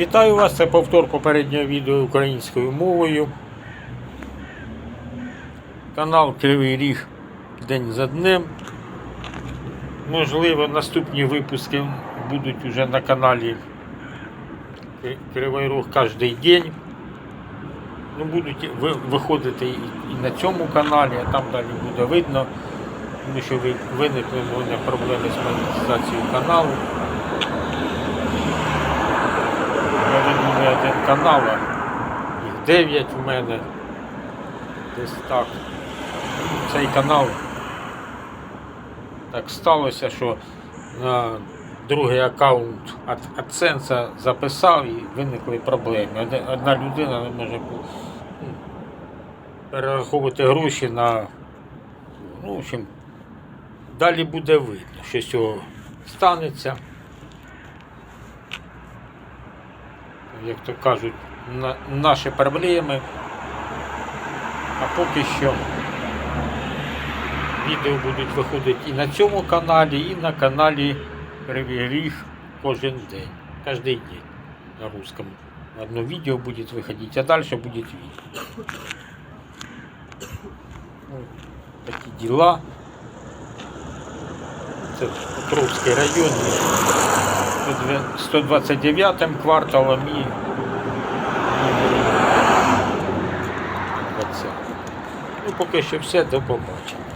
Вітаю вас, це повтор попереднього відео українською мовою. Канал Кривий Ріг День за днем. Можливо, наступні випуски будуть уже на каналі Кривий Рог кожен день. Ну, будуть виходити і, на цьому каналі, а там далі буде видно, тому що виникли проблеми з монетизацією каналу. Веду не один канал, а їх 9 в мене. Десь так. Цей канал так сталося, що на другий аккаунт AdSense записав і виникли проблеми. Одна- Одна людина не може ну, перераховувати гроші на. Ну, в общем, далі буде видно, що з цього станеться. Як то кажуть, на, наші проблеми. А поки що відео будуть виходити і на цьому каналі, і на каналі Кривий Ріг кожен день. Кожен день на русском. Одно видео будет выходить, а дальше будет видео. Такі дела. Це Покровський район. 129 кварталом і 20. Ну, поки що все, до побачення.